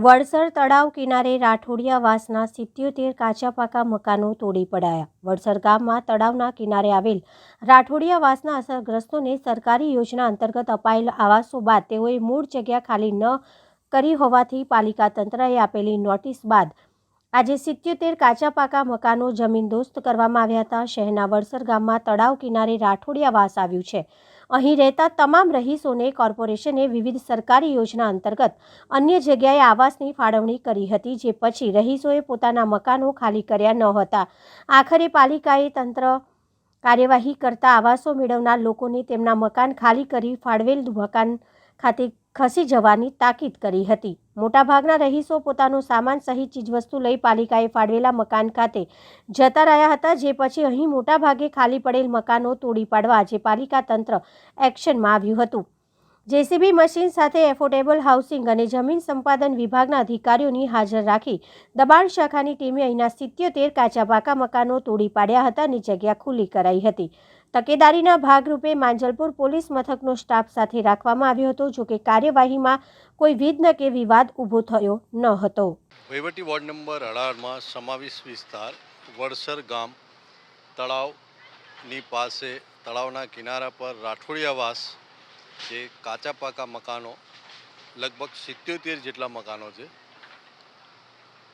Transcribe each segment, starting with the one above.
વડસર તળાવ કિનારે રાઠોડિયાવાસના સિત્યોતેર કાચા પાકા મકાનો તોડી પડાયા. વડસર ગામમાં તળાવના કિનારે આવેલ રાઠોડિયાવાસના અસરગ્રસ્તોને સરકારી યોજના અંતર્ગત અપાયેલ આવાસો બાદ તેઓએ મૂળ જગ્યા ખાલી ન કરી હોવાથી પાલિકા તંત્રએ આપેલી નોટિસ બાદ આજે સિત્યોતેર કાચા પાકા મકાનો જમીનદોસ્ત કરવામાં આવ્યા હતા. શહેરના વડસર ગામમાં તળાવ કિનારે રાઠોડિયાવાસ આવ્યું છે. અહીં રહેતા તમામ રહીશોને કોર્પોરેશને વિવિધ સરકારી યોજના અંતર્ગત અન્ય જગ્યાએ આવાસની ફાળવણી કરી હતી, જે પછી રહીશોએ પોતાના મકાનો ખાલી કર્યા ન હતા. આખરે પાલિકાએ તંત્ર કાર્યવાહી કરતા આવાસો મેળવનાર લોકોને તેમના મકાન ખાલી કરી ફાળવેલ મકાન ખાતે ખસી જવાની તાકીદ કરી હતી. મોટાભાગના રહીશો પોતાનો સામાન સહિત ચીજવસ્તુ લઈ પાલિકાએ ફાળવેલા મકાન ખાતે જતા રહ્યા હતા, જે પછી અહીં મોટાભાગે ખાલી પડેલ મકાનો તોડી પાડવા આજે પાલિકા તંત્ર એક્શનમાં આવ્યું હતું. જેસીબી મશીન સાથે એફોર્ડેબલ હાઉસિંગ અને જમીન સંપાદન વિભાગના અધિકારીઓની હાજર રાખી દબાણ શાખાની ટીમે અહીંના સિત્યોતેર કાચા પાકા મકાનો તોડી પાડ્યા હતા અને જગ્યા ખુલ્લી કરાઈ હતી. તકેદારીના ભાગરૂપે માંજલપુર પોલીસ મથકનો સ્ટાફ સાથે રાખવામાં આવ્યો હતો, જોકે કાર્યવાહીમાં કોઈ વિઘ્ન કે વિવાદ ઊભો થયો ન હતો. વહીવટી વોર્ડ નંબર અઢારમાં સમાવેશ વિસ્તાર, વડસર ગામ, તળાવની પાસે, તળાવના કિનારા પર રાઠોડિયાવાસ જે કાચા પાકા મકાનો, લગભગ સિત્યોતેર જેટલા મકાનો છે.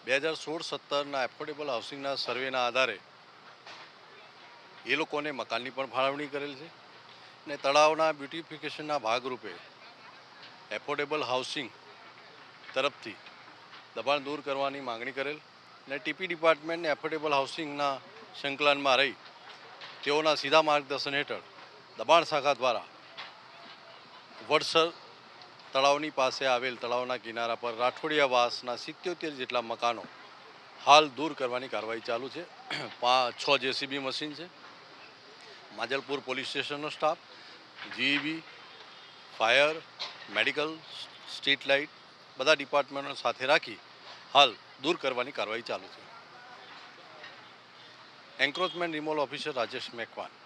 બે હજાર સોળ સત્તરના એફોર્ડેબલ હાઉસિંગના સર્વેના આધારે એ લોકોને મકાનની પણ ફાળવણી કરેલ છે અને તળાવના બ્યુટિફિકેશનના ભાગરૂપે એફોર્ડેબલ હાઉસિંગ તરફથી દબાણ દૂર કરવાની માંગણી કરેલ અને ટીપી ડિપાર્ટમેન્ટને એફોર્ડેબલ હાઉસિંગના સંકલનમાં રહી તેઓના સીધા માર્ગદર્શન હેઠળ દબાણ શાખા દ્વારા વડસર તળાવની પાસે આવેલ તળાવના કિનારા પર રાઠોડિયાવાસના સિત્યોતેર જેટલા મકાનો હાલ દૂર કરવાની કાર્યવાહી ચાલુ છે. પા, છ જેસીબી મશીન છે. Manjalpur police સ્ટેશનનો staff, GEB, fire, medical, street light બધા ડિપાર્ટમેન્ટો સાથે રાખી હાલ દૂર કરવાની કાર્યવાહી ચાલુ છે. Encroachment removal officer Rajesh Macwan.